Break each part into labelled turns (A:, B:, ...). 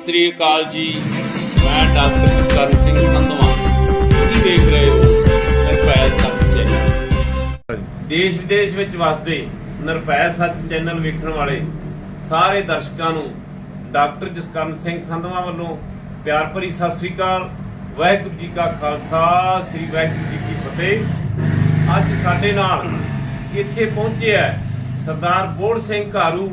A: ਸਤਿ ਸ੍ਰੀ ਅਕਾਲ ਜੀ। ਮੈਂ ਡਾਕਟਰ ਕਰਨ ਸਿੰਘ ਸੰਧਵਾ। ਤੁਸੀਂ ਦੇਖ ਰਹੇ ਹੋ ਨਿਰਭੈ ਸੱਚ ਚੈਨਲ। ਦੇਸ਼ ਵਿਦੇਸ਼ ਵਿੱਚ ਵਸਦੇ ਨਿਰਭੈ ਸੱਚ ਚੈਨਲ ਵੇਖਣ ਵਾਲੇ ਸਾਰੇ ਦਰਸ਼ਕਾਂ ਨੂੰ ਡਾਕਟਰ ਜਸਕਰਨ ਸਿੰਘ ਸੰਧਵਾ ਵੱਲੋਂ ਪਿਆਰ ਭਰੀ ਸਤਿ ਸ੍ਰੀ ਅਕਾਲ। ਵਾਹਿਗੁਰੂ ਜੀ ਕਾ ਖਾਲਸਾ, ਸ੍ਰੀ ਵਾਹਿਗੁਰੂ ਜੀ ਕੀ ਫਤਿਹ। ਅੱਜ ਸਾਡੇ ਨਾਲ ਇੱਥੇ ਪਹੁੰਚਿਆ ਸਰਦਾਰ ਬੋੜ ਸਿੰਘ ਘਾਰੂ,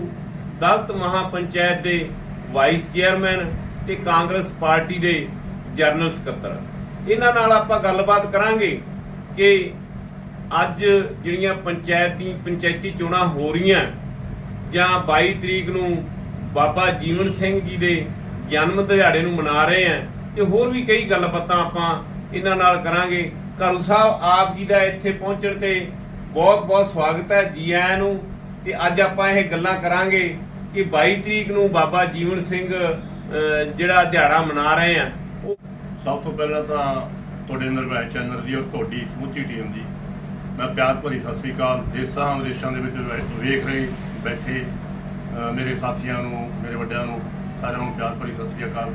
A: ਦਲਤ ਮਹਾਪੰਚਾਇਤ ਦੇ ਵਾਈਸ ਚੇਅਰਮੈਨ ਤੇ ਕਾਂਗਰਸ ਪਾਰਟੀ ਦੇ ਜਨਰਲ ਸਕੱਤਰ ਇਹਨਾਂ ਨਾਲ ਆਪਾਂ ਗੱਲਬਾਤ ਕਰਾਂਗੇ ਕਿ ਅੱਜ ਜਿਹੜੀਆਂ ਪੰਚਾਇਤੀ ਪੰਚਾਇਤੀ ਚੋਣਾਂ ਹੋ ਰਹੀਆਂ, ਜਾਂ 22 ਤਰੀਕ ਨੂੰ ਬਾਬਾ ਜੀਵਨ ਸਿੰਘ ਜੀ ਦੇ ਜਨਮ ਦਿਹਾੜੇ ਨੂੰ ਮਨਾ ਰਹੇ ਆ, ਤੇ ਹੋਰ ਵੀ ਕਈ ਗੱਲਬਾਤਾਂ ਆਪਾਂ ਇਹਨਾਂ ਨਾਲ ਕਰਾਂਗੇ। ਘਰੂ ਸਾਹਿਬ, ਆਪ ਜੀ ਦਾ ਇੱਥੇ ਪਹੁੰਚਣ ਤੇ ਬਹੁਤ ਬਹੁਤ ਸਵਾਗਤ ਹੈ ਜੀ ਆਇਆਂ ਨੂੰ, ਤੇ ਅੱਜ ਆਪਾਂ ਇਹ ਗੱਲਾਂ ਕਰਾਂਗੇ। ਕਿ 22 ਤਰੀਕ ਨੂੰ ਬਾਬਾ ਜੀਵਨ ਸਿੰਘ ਜਿਹੜਾ ਦਿਹਾੜਾ ਮਨਾ ਰਹੇ ਆ ਉਹ
B: ਸਭ ਤੋਂ ਪਹਿਲਾਂ ਤਾਂ ਤੁਹਾਡੇ ਨਿਰਭੈ ਚੈਨਲ ਦੀ ਔਰ ਤੁਹਾਡੀ ਸਮੁੱਚੀ ਟੀਮ ਦੀ ਮੈਂ ਪਿਆਰ ਭਰੀ ਸਤਿ ਸ੍ਰੀ ਅਕਾਲ। ਦੇਸ਼ਾਂ ਵਿਦੇਸ਼ਾਂ ਦੇ ਵਿੱਚ ਵੈ- ਵੇਖ ਰਹੇ ਬੈਠੇ ਮੇਰੇ ਸਾਥੀਆਂ ਨੂੰ ਮੇਰੇ ਵੱਡਿਆਂ ਨੂੰ ਸਾਰਿਆਂ ਨੂੰ ਪਿਆਰ ਭਰੀ ਸਤਿ ਸ੍ਰੀ ਅਕਾਲ।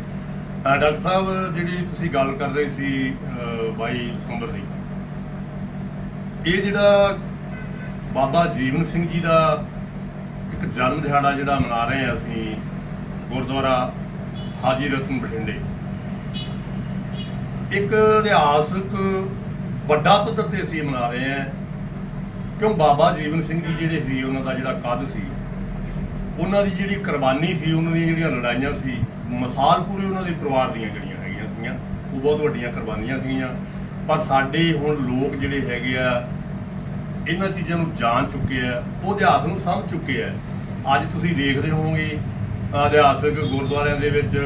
B: ਡਾਕਟਰ ਸਾਹਿਬ ਜਿਹੜੀ ਤੁਸੀਂ ਗੱਲ ਕਰ ਰਹੇ ਸੀ ਅ, 22 ਦਸੰਬਰ ਦੀ ਇਹ ਜਿਹੜਾ ਬਾਬਾ ਜੀਵਨ ਸਿੰਘ ਜੀ ਦਾ ਇੱਕ ਜਨਮ ਦਿਹਾੜਾ ਜਿਹੜਾ ਮਨਾ ਰਹੇ ਹਾਂ ਅਸੀਂ, ਗੁਰਦੁਆਰਾ ਹਾਜੀ ਰਤਨ ਬਠਿੰਡੇ। ਇੱਕ ਇਤਿਹਾਸਕ ਵੱਡਾ ਪੱਧਰ ਤੇ ਅਸੀਂ ਮਨਾ ਰਹੇ ਹਾਂ, ਕਿਉਂ ਬਾਬਾ ਜੀਵਨ ਸਿੰਘ ਜੀ ਜਿਹੜੇ ਸੀ, ਉਹਨਾਂ ਦਾ ਜਿਹੜਾ ਕੱਦ ਸੀ, ਉਹਨਾਂ ਦੀ ਜਿਹੜੀ ਕੁਰਬਾਨੀ ਸੀ, ਉਹਨਾਂ ਦੀਆਂ ਜਿਹੜੀਆਂ ਲੜਾਈਆਂ ਸੀ, ਮਿਸਾਲ ਪੂਰੀ ਉਹਨਾਂ ਦੇ ਪਰਿਵਾਰ ਦੀਆਂ ਜਿਹੜੀਆਂ ਹੈਗੀਆਂ ਸੀਗੀਆਂ, ਉਹ ਬਹੁਤ ਵੱਡੀਆਂ ਕੁਰਬਾਨੀਆਂ ਸੀਗੀਆਂ। ਪਰ ਸਾਡੇ ਹੁਣ ਲੋਕ ਜਿਹੜੇ ਹੈਗੇ ਆ ਇਹਨਾਂ ਚੀਜ਼ਾਂ ਨੂੰ ਜਾਣ ਚੁੱਕੇ ਆ, ਉਹ ਇਤਿਹਾਸ ਨੂੰ ਸਮਝ ਚੁੱਕੇ ਆ। ਅੱਜ ਤੁਸੀਂ ਦੇਖਦੇ ਹੋਵੋਗੇ ਅਹ ਇਤਿਹਾਸਕ ਗੁਰਦੁਆਰਿਆਂ ਦੇ ਵਿੱਚ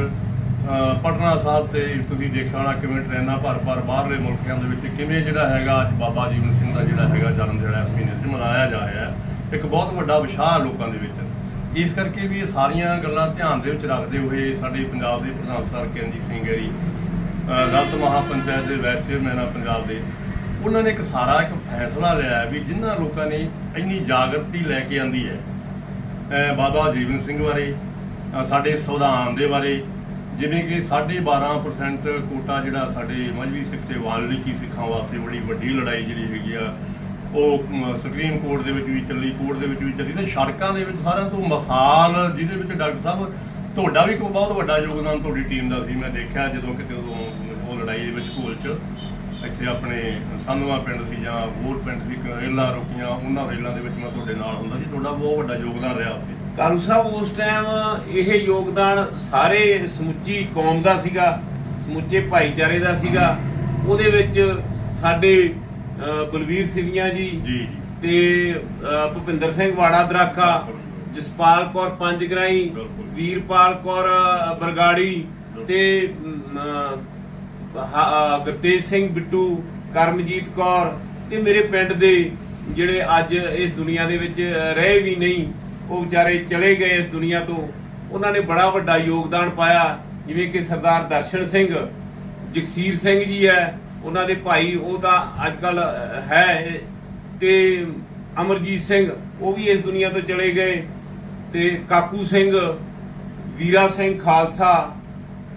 B: ਪਟਨਾ ਸਾਹਿਬ ਤੇ ਤੁਸੀਂ ਦੇਖਿਆ ਹੋਣਾ ਕਿਵੇਂ ਟ੍ਰੇਨਾਂ ਭਰ ਭਰ ਬਾਹਰਲੇ ਮੁਲਕਾਂ ਦੇ ਵਿੱਚ, ਕਿਵੇਂ ਜਿਹੜਾ ਹੈਗਾ ਅੱਜ ਬਾਬਾ ਜੀਵਨ ਸਿੰਘ ਦਾ ਜਿਹੜਾ ਹੈਗਾ ਜਨਮ ਜਿਹੜਾ ਇਸ ਮਹੀਨੇ 'ਚ ਮਨਾਇਆ ਜਾ ਰਿਹਾ ਹੈ। ਇੱਕ ਬਹੁਤ ਵੱਡਾ ਵਿਸ਼ਾਲ ਲੋਕਾਂ ਦੇ ਵਿੱਚ। ਇਸ ਕਰਕੇ ਵੀ ਇਹ ਸਾਰੀਆਂ ਗੱਲਾਂ ਧਿਆਨ ਦੇ ਵਿੱਚ ਰੱਖਦੇ ਹੋਏ ਸਾਡੇ ਪੰਜਾਬ ਦੇ ਪ੍ਰਧਾਨ ਸਰ ਕੇਂਦੀ ਸਿੰਘ ਹੈਰੀ ਦਲਤ ਮਹਾਪੰਚਾਇਤ ਦੇ ਵਾਈਸ ਚੇਅਰਮੈਨ ਆ ਪੰਜਾਬ ਦੇ। ਉਹਨਾਂ ਨੇ ਇੱਕ ਸਾਰਾ ਇੱਕ ਫੈਸਲਾ ਲਿਆ ਵੀ ਜਿਨ੍ਹਾਂ ਲੋਕਾਂ ਨੇ ਇੰਨੀ ਜਾਗਰਤੀ ਲੈ ਕੇ ਆਂਦੀ ਹੈ ਬਾਬਾ ਜੀਵਨ ਸਿੰਘ ਬਾਰੇ ਸਾਡੇ ਸੰਵਿਧਾਨ ਦੇ ਬਾਰੇ, ਜਿਵੇਂ ਕਿ 12.5% ਕੋਟਾ ਜਿਹੜਾ ਸਾਡੇ ਮਜਬੀ ਸਿੱਖ ਤੇ ਵਾਲਮੀਕੀ ਸਿੱਖਾਂ ਵਾਸਤੇ ਬੜੀ ਵੱਡੀ ਲੜਾਈ ਜਿਹੜੀ ਹੈਗੀ ਆ, ਉਹ ਸੁਪਰੀਮ ਕੋਰਟ ਦੇ ਵਿੱਚ ਵੀ ਚੱਲੀ, ਕੋਰਟ ਦੇ ਵਿੱਚ ਵੀ ਚੱਲੀ, ਤੇ ਸੜਕਾਂ ਦੇ ਵਿੱਚ ਸਾਰਿਆਂ ਤੋਂ ਮਸਾਲ, ਜਿਹਦੇ ਵਿੱਚ ਡਾਕਟਰ ਸਾਹਿਬ, ਤੁਹਾਡਾ ਵੀ ਕੋਈ ਬਹੁਤ ਵੱਡਾ ਯੋਗਦਾਨ ਤੁਹਾਡੀ ਟੀਮ ਦਾ ਸੀ, ਮੈਂ ਦੇਖਿਆ ਜਦੋਂ ਕਿਤੇ ਉਦੋਂ ਉਹ ਲੜਾਈ ਦੇ ਵਿੱਚ ਘੋਲ ਚ ਇੱਥੇ ਆਪਣੇ ਸਾਨੂਆ ਪਿੰਡ ਸੀ ਜਾਂ ਹੋਰ ਪਿੰਡ ਸੀ ਰੇਲਾਂ ਰੋਕੀਆਂ ਉਹਨਾਂ ਰੇਲਾਂ ਦੇ ਵਿੱਚ ਮੈਂ ਤੁਹਾਡੇ ਨਾਲ ਹੁੰਦਾ ਸੀ। ਤੁਹਾਡਾ ਬਹੁਤ ਵੱਡਾ ਯੋਗਦਾਨ ਰਿਹਾ ਉੱਥੇ।
A: ਕਾਲੂ ਸਾਹਿਬ ਉਸ ਟਾਈਮ ਇਹ ਯੋਗਦਾਨ ਸਾਰੇ ਸਮੁੱਚੀ ਕੌਮ ਦਾ ਸੀਗਾ ਸਮੁੱਚੇ ਭਾਈਚਾਰੇ ਦਾ ਸੀਗਾ। ਉਹਦੇ ਵਿੱਚ ਸਾਡੇ ਬਲਵੀਰ ਸਿੰਘੀਆਂ ਜੀ
B: ਜੀ
A: ਤੇ ਭੁਪਿੰਦਰ ਸਿੰਘ ਵਾੜਾ ਦਰਾਕਾ ਜਸਪਾਲ ਕੌਰ ਪੰਜਗਰਾਈ। ਵੀਰਪਾਲ ਕੌਰ ਬਰਗਾੜੀ ਤੇ ਗੁਰਤੇਜ ਸਿੰਘ ਬਿੱਟੂ, ਕਰਮਜੀਤ ਕੌਰ ਤੇ ਮੇਰੇ ਪਿੰਡ ਦੇ ਜਿਹੜੇ ਅੱਜ ਇਸ ਦੁਨੀਆ ਦੇ ਵਿੱਚ ਰਹੇ ਵੀ ਨਹੀਂ, ਉਹ ਵਿਚਾਰੇ ਚਲੇ ਗਏ ਇਸ ਦੁਨੀਆ ਤੋਂ। ਉਹਨਾਂ ਨੇ ਬੜਾ ਵੱਡਾ ਯੋਗਦਾਨ ਪਾਇਆ, ਜਿਵੇਂ ਕਿ ਸਰਦਾਰ ਦਰਸ਼ਨ ਸਿੰਘ, ਜਗਸੀਰ ਸਿੰਘ ਜੀ ਹੈ, ਉਹਨਾਂ ਦੇ ਭਾਈ, ਉਹ ਤਾਂ ਅੱਜ ਕੱਲ ਹੈ, ਤੇ ਅਮਰਜੀਤ ਸਿੰਘ, ਉਹ ਵੀ ਇਸ ਦੁਨੀਆ ਤੋਂ ਚਲੇ ਗਏ। ਤੇ ਕਾਕੂ ਸਿੰਘ, ਵੀਰਾ ਸਿੰਘ ਖਾਲਸਾ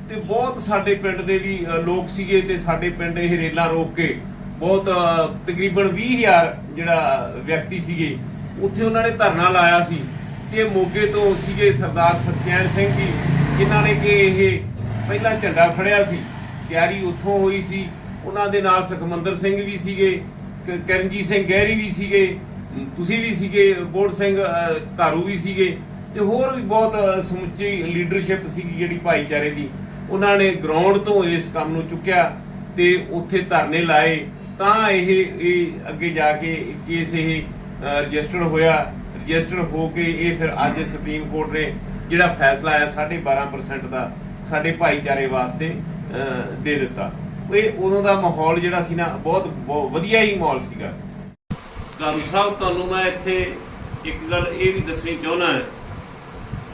A: ਤੇ ਬਹੁਤ ਸਾਡੇ ਪਿੰਡ ਦੇ ਵੀ ਲੋਕ ਸੀਗੇ ਤੇ ਸਾਡੇ ਪਿੰਡ ਇਹ ਰੇਲਾਂ ਰੋਕ ਕੇ ਬਹੁਤ ਅ, ਤਕਰੀਬਨ 20000 ਜਿਹੜਾ ਵਿਅਕਤੀ ਸੀਗੇ ਉੱਥੇ ਉਹਨਾਂ ਨੇ ਧਰਨਾ ਲਾਇਆ ਸੀ ਤੇ ਮੋਗੇ ਤੋਂ ਸੀਗੇ ਸਰਦਾਰ ਸਤਿਆਨ ਸਿੰਘ ਜੀ ਜਿਨ੍ਹਾਂ ਨੇ ਕਿ ਇਹ ਪਹਿਲਾ ਝੰਡਾ ਫੜਿਆ ਸੀ ਤਿਆਰੀ ਉੱਥੋਂ ਹੋਈ ਸੀ। ਉਹਨਾਂ ਦੇ ਨਾਲ ਸੁਖਮੰਦਰ ਸਿੰਘ ਵੀ ਸੀਗੇ ਕਰਨਜੀਤ ਸਿੰਘ ਗਹਿਰੀ ਵੀ ਸੀਗੇ ਤੁਸੀਂ ਵੀ ਸੀਗੇ ਬੋੜ ਸਿੰਘ ਧਾਰੂ ਵੀ ਸੀਗੇ ਤੇ ਹੋਰ ਵੀ ਬਹੁਤ ਸਮੁੱਚੀ ਲੀਡਰਸ਼ਿਪ ਸੀਗੀ ਜਿਹੜੀ ਭਾਈਚਾਰੇ ਦੀ। ਉਹਨਾਂ ਨੇ ਗਰਾਊਂਡ ਤੋਂ ਇਸ ਕੰਮ ਨੂੰ ਚੁੱਕਿਆ ਤੇ ਉੱਥੇ ਧਰਨੇ ਲਾਏ। ਤਾਂ ਇਹ ਇਹ ਅੱਗੇ ਜਾ ਕੇ ਕੇਸ ਇਹ ਰਜਿਸਟਰਡ ਹੋਇਆ। ਰਜਿਸਟਰ ਹੋ ਕੇ ਇਹ ਫਿਰ ਅੱਜ ਸੁਪਰੀਮ ਕੋਰਟ ਨੇ ਜਿਹੜਾ ਫੈਸਲਾ ਆਇਆ 12.5% ਦਾ ਸਾਡੇ ਭਾਈਚਾਰੇ ਵਾਸਤੇ ਦੇ ਦਿੱਤਾ। ਇਹ ਉਦੋਂ ਦਾ ਮਾਹੌਲ ਜਿਹੜਾ ਸੀ ਨਾ, ਬਹੁਤ ਬਹੁਤ ਵਧੀਆ ਹੀ ਮਾਹੌਲ ਸੀਗਾ। ਕਾਰੂ ਸਾਹਿਬ, ਤੁਹਾਨੂੰ ਮੈਂ ਇੱਥੇ ਇੱਕ ਗੱਲ ਇਹ ਵੀ ਦੱਸਣੀ ਚਾਹੁੰਦਾ ਹਾਂ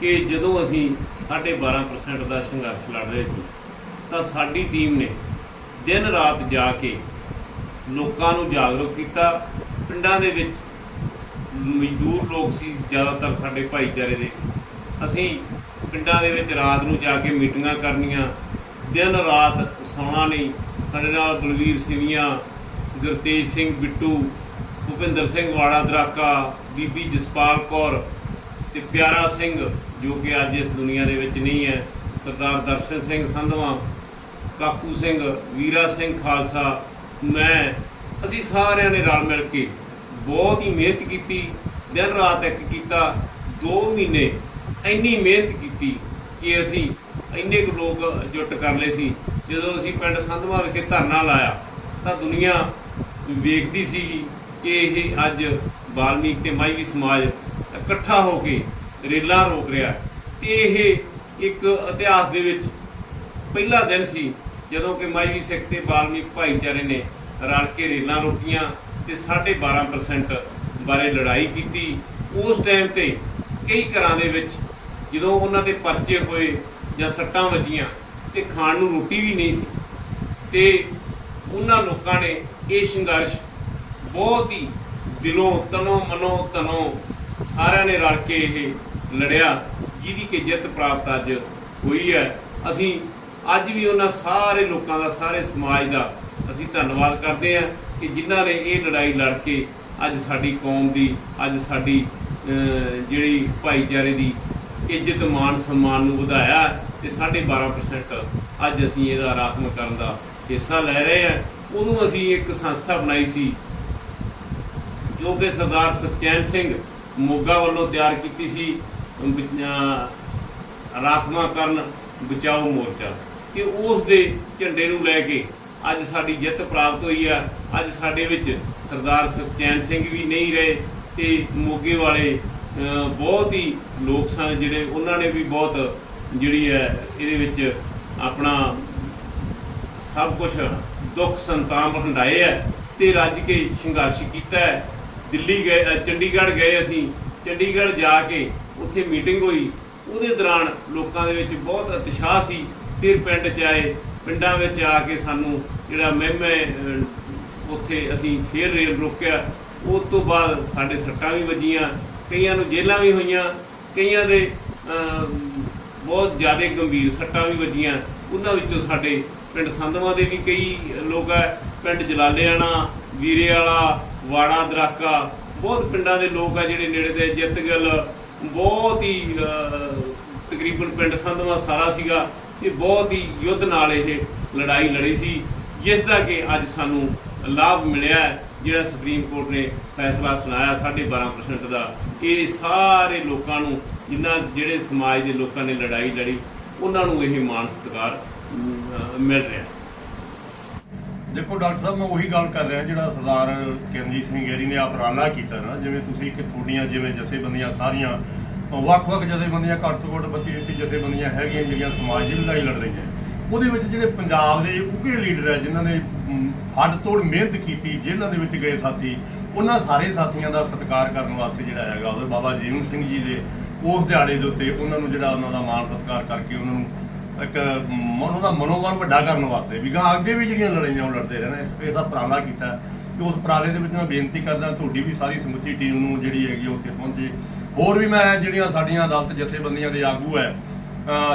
A: ਕਿ ਜਦੋਂ ਅਸੀਂ 12.5% ਦਾ ਸੰਘਰਸ਼ ਲੜ ਰਹੇ ਸੀ, ਤਾਂ ਸਾਡੀ ਟੀਮ ਨੇ ਦਿਨ ਰਾਤ ਜਾ ਕੇ ਲੋਕਾਂ ਨੂੰ ਜਾਗਰੂਕ ਕੀਤਾ। ਪਿੰਡਾਂ ਦੇ ਵਿੱਚ ਮਜ਼ਦੂਰ ਲੋਕ ਸੀ ਜ਼ਿਆਦਾਤਰ ਸਾਡੇ ਭਾਈਚਾਰੇ ਦੇ। ਅਸੀਂ ਪਿੰਡਾਂ ਦੇ ਵਿੱਚ ਰਾਤ ਨੂੰ ਜਾ ਕੇ ਮੀਟਿੰਗਾਂ ਕਰਨੀਆਂ। ਦਿਨ ਰਾਤ ਸੌਣਾ ਨਹੀਂ। ਸਾਡੇ ਨਾਲ ਬਲਵੀਰ ਸਿੰਘੀਆਂ ਗੁਰਤੇਜ ਸਿੰਘ ਬਿੱਟੂ, ਭੁਪਿੰਦਰ ਸਿੰਘ ਵਾੜਾ ਦਰਾਕਾ, ਬੀਬੀ ਜਸਪਾਲ ਕੌਰ ਤੇ ਪਿਆਰਾ ਸਿੰਘ ਜੋ ਕਿ ਅੱਜ ਇਸ ਦੁਨੀਆ ਦੇ ਵਿੱਚ ਨਹੀਂ ਹੈ, ਸਰਦਾਰ ਦਰਸ਼ਨ ਸਿੰਘ ਸੰਧਵਾ, ਕਾਕੂ ਸਿੰਘ, ਵੀਰਾ ਸਿੰਘ ਖਾਲਸਾ, ਮੈਂ, ਅਸੀਂ ਸਾਰਿਆਂ ਨੇ ਰਲ ਮਿਲ ਕੇ ਬਹੁਤ ਹੀ ਮਿਹਨਤ ਕੀਤੀ, ਦਿਨ ਰਾਤ ਇੱਕ ਕੀਤਾ 2 ਮਹੀਨੇ ਇੰਨੀ ਮਿਹਨਤ ਕੀਤੀ ਕਿ ਅਸੀਂ ਇੰਨੇ ਕੁ ਲੋਕ ਜੁੱਟ ਕਰ ਲਏ ਸੀ। ਜਦੋਂ ਅਸੀਂ ਪਿੰਡ ਸੰਧਵਾ ਵਿਖੇ ਧਰਨਾ ਲਾਇਆ, ਤਾਂ ਦੁਨੀਆ ਵੇਖਦੀ ਸੀ ਕਿ ਇਹ ਅੱਜ ਬਾਲਮੀਕ ਤੇ ਮਾਈਵੀ ਸਮਾਜ ਇਕੱਠਾ ਹੋ ਕੇ ਰੇਲਾਂ ਰੋਕ ਰਿਹਾ। ਹੈ ਤੇ ਇਹ ਇੱਕ ਇਤਿਹਾਸ ਦੇ ਵਿੱਚ ਪਹਿਲਾ ਦਿਨ ਸੀ ਜਦੋਂ ਕਿ ਮਾਈਵੀ ਸਿੱਖ ਤੇ ਬਾਲਮੀਕ ਭਾਈਚਾਰੇ ਨੇ ਰਲ ਕੇ ਰੇਲਾਂ ਰੋਕੀਆਂ ਤੇ 12.5% ਬਾਰੇ ਲੜਾਈ ਕੀਤੀ। ਉਸ ਟਾਈਮ ਤੇ ਕਈ ਘਰਾਂ ਦੇ ਵਿੱਚ ਜਦੋਂ ਉਹਨਾਂ ਦੇ ਪਰਚੇ ਹੋਏ ਜਾਂ ਸੱਟਾਂ ਵੱਜੀਆਂ ਤੇ ਖਾਣ ਨੂੰ ਰੋਟੀ ਵੀ ਨਹੀਂ ਸੀ ਤੇ ਉਹਨਾਂ ਲੋਕਾਂ ਨੇ ਇਹ ਸੰਘਰਸ਼ ਬਹੁਤ ਹੀ ਦਿਲੋਂ ਤਨੋਂ ਮਨੋਂ ਤਨੋਂ ਸਾਰਿਆਂ ਨੇ ਰਲ ਕੇ ਇਹ ਲੜਿਆ, ਜਿਹਦੀ ਕਿ ਜਿੱਤ ਪ੍ਰਾਪਤ ਅੱਜ ਹੋਈ ਹੈ। ਅਸੀਂ ਅੱਜ ਵੀ ਉਹਨਾਂ ਸਾਰੇ ਲੋਕਾਂ ਦਾ, ਸਾਰੇ ਸਮਾਜ ਦਾ ਅਸੀਂ ਧੰਨਵਾਦ ਕਰਦੇ ਹਾਂ ਕਿ ਜਿਨ੍ਹਾਂ ਨੇ ਇਹ ਲੜਾਈ ਲੜ ਕੇ ਅੱਜ ਸਾਡੀ ਕੌਮ ਦੀ, ਅੱਜ ਸਾਡੀ ਜਿਹੜੀ ਭਾਈਚਾਰੇ ਦੀ ਇੱਜ਼ਤ ਮਾਨ ਸਨਮਾਨ ਨੂੰ ਵਧਾਇਆ ਤੇ 12.5% ਅੱਜ ਅਸੀਂ ਇਹਦਾ ਰਾਖਮਕਰਨ ਦਾ ਹਿੱਸਾ ਲੈ ਰਹੇ ਹਾਂ। ਉਦੋਂ ਅਸੀਂ ਇੱਕ ਸੰਸਥਾ ਬਣਾਈ ਸੀ, ਜੋ ਕਿ ਸਰਦਾਰ ਸੁਖਚੈਨ ਸਿੰਘ ਮੋਗਾ ਵੱਲੋਂ ਤਿਆਰ ਕੀਤੀ ਸੀ। ਰਾਖਵਾਂਕਰਨ ਬਚਾਓ ਮੋਰਚਾ। ਕਿ ਉਸ ਦੇ ਝੰਡੇ ਨੂੰ ਲੈ ਕੇ ਅੱਜ ਸਾਡੀ ਜਿੱਤ ਪ੍ਰਾਪਤ ਹੋਈ ਆ। ਅੱਜ ਸਾਡੇ ਵਿੱਚ ਸਰਦਾਰ ਸੁਖਚੈਨ ਸਿੰਘ ਵੀ ਨਹੀਂ ਰਹੇ ਤੇ ਮੋਗੇ ਵਾਲੇ ਬਹੁਤ ਹੀ ਲੋਕ ਸਨ ਜਿਹੜੇ, ਉਹਨਾਂ ਨੇ ਵੀ ਬਹੁਤ ਜਿਹੜੀ ਹੈ ਇਹਦੇ ਵਿੱਚ ਆਪਣਾ ਸਭ ਕੁਝ ਦੁੱਖ ਸੰਤਾਪ ਹੰਡਾਏ ਹੈ ਤੇ ਰੱਜ ਕੇ ਸੰਘਰਸ਼ ਕੀਤਾ ਦਿੱਲੀ ਗਏ ਚੰਡੀਗੜ੍ਹ ਗਏ ਅਸੀਂ। ਚੰਡੀਗੜ੍ਹ ਜਾ ਕੇ ਉੱਥੇ ਮੀਟਿੰਗ ਹੋਈ, ਉਹਦੇ ਦੌਰਾਨ ਲੋਕਾਂ ਦੇ ਵਿੱਚ ਬਹੁਤ ਉਤਸ਼ਾਹ ਸੀ। ਫਿਰ ਪਿੰਡ 'ਚ ਆਏ, ਪਿੰਡਾਂ ਵਿੱਚ ਆ ਕੇ ਸਾਨੂੰ ਜਿਹੜਾ ਮਹਿਮੇ ਉੱਥੇ ਅਸੀਂ ਫੇਰ ਰੇਲ ਰੋਕਿਆ। ਉਸ ਤੋਂ ਬਾਅਦ ਸਾਡੇ ਸੱਟਾਂ ਵੀ ਵੱਜੀਆਂ, ਕਈਆਂ ਨੂੰ ਜੇਲ੍ਹਾਂ ਵੀ ਹੋਈਆਂ, ਕਈਆਂ ਦੇ ਬਹੁਤ ਜ਼ਿਆਦਾ ਗੰਭੀਰ ਸੱਟਾਂ ਵੀ ਵੱਜੀਆਂ। ਉਹਨਾਂ ਵਿੱਚੋਂ ਸਾਡੇ ਪਿੰਡ ਸੰਧਵਾ ਦੇ ਵੀ ਕਈ ਲੋਕ ਹੈ ਪਿੰਡ ਜਲਾਲਿਆਣਾ ਵੀਰੇ ਵਾਲਾ ਵਾੜਾ ਦਰਾਕਾ, ਬਹੁਤ ਪਿੰਡਾਂ ਦੇ ਲੋਕ ਆ ਜਿਹੜੇ ਨੇੜੇ ਦੇ ਜਿੱਤਗਲ ਬਹੁਤ ਹੀ ਤਕਰੀਬਨ ਪਿੰਡ ਸੰਧਵਾ ਸਾਰਾ ਸੀਗਾ ਤੇ ਬਹੁਤ ਹੀ ਯੁੱਧ ਨਾਲ ਇਹ ਲੜਾਈ ਲੜੀ ਸੀ, ਜਿਸ ਦਾ ਕਿ ਅੱਜ ਸਾਨੂੰ ਲਾਭ ਮਿਲਿਆ ਜਿਹੜਾ ਸੁਪਰੀਮ ਕੋਰਟ ਨੇ ਫੈਸਲਾ ਸੁਣਾਇਆ 12.5% ਦਾ, ਇਹ ਸਾਰੇ ਲੋਕਾਂ ਨੂੰ ਜਿਨ੍ਹਾਂ ਜਿਹੜੇ ਸਮਾਜ ਦੇ ਲੋਕਾਂ ਨੇ ਲੜਾਈ ਲੜੀ, ਉਹਨਾਂ ਨੂੰ ਇਹ ਮਾਣ ਸਤਿਕਾਰ ਮਿਲ ਰਿਹਾ।
B: ਦੇਖੋ ਡਾਕਟਰ ਸਾਹਿਬ, ਮੈਂ ਉਹੀ ਗੱਲ ਕਰ ਰਿਹਾ ਜਿਹੜਾ ਸਰਦਾਰ ਕਿਰਨਜੀਤ ਸਿੰਘ ਗੈਰੀ ਨੇ ਉਪਰਾਲਾ ਕੀਤਾ ਨਾ, ਜਿਵੇਂ ਤੁਸੀਂ ਕਿ ਤੁਹਾਡੀਆਂ ਜਿਵੇਂ ਜਥੇਬੰਦੀਆਂ ਸਾਰੀਆਂ ਵੱਖ-ਵੱਖ ਜਥੇਬੰਦੀਆਂ ਘੱਟ ਤੋਂ ਘੱਟ 32 33 ਜਥੇਬੰਦੀਆਂ ਹੈਗੀਆਂ ਜਿਹੜੀਆਂ ਸਮਾਜ ਦੀ ਲੜਾਈ ਲੜ ਰਹੀਆਂ। ਉਹਦੇ ਵਿੱਚ ਜਿਹੜੇ ਪੰਜਾਬ ਦੇ ਉੱਘੇ ਲੀਡਰ ਹੈ, ਜਿਨ੍ਹਾਂ ਨੇ ਹੱਡ ਤੋੜ ਮਿਹਨਤ ਕੀਤੀ, ਜੇਲ੍ਹਾਂ ਦੇ ਵਿੱਚ ਗਏ ਸਾਥੀ, ਉਹਨਾਂ ਸਾਰੇ ਸਾਥੀਆਂ ਦਾ ਸਤਿਕਾਰ ਕਰਨ ਵਾਸਤੇ ਜਿਹੜਾ ਹੈਗਾ ਉਹ ਬਾਬਾ ਜੀਵਨ ਸਿੰਘ ਜੀ ਦੇ ਉਸ ਦਿਹਾੜੇ ਦੇ ਉੱਤੇ ਉਹਨਾਂ ਨੂੰ ਜਿਹੜਾ ਉਹਨਾਂ ਦਾ ਮਾਣ ਸਤਿਕਾਰ ਕਰਕੇ ਉਹਨਾਂ ਨੂੰ ਇੱਕ ਮਨੋਂ ਦਾ ਮਨੋਬਲ ਵੱਡਾ ਕਰਨ ਵਾਸਤੇ ਵੀ ਗਾਂ ਅੱਗੇ ਵੀ ਜਿਹੜੀਆਂ ਲੜਾਈਆਂ ਉਹ ਲੜਦੇ ਰਹਿਣਾ ਇਸ ਇਸ ਦਾ ਉਪਰਾਲਾ ਕੀਤਾ ਤੇ ਉਸ ਉਪਰਾਲੇ ਦੇ ਵਿੱਚ ਮੈਂ ਬੇਨਤੀ ਕਰਦਾ ਤੁਹਾਡੀ ਵੀ ਸਾਰੀ ਸਮੁੱਚੀ ਟੀਮ ਨੂੰ ਜਿਹੜੀ ਹੈਗੀ ਉੱਥੇ ਪਹੁੰਚੇ। ਹੋਰ ਵੀ ਮੈਂ ਜਿਹੜੀਆਂ ਸਾਡੀਆਂ ਅਦਾਲਤ ਜਥੇਬੰਦੀਆਂ ਦੇ ਆਗੂ ਹੈ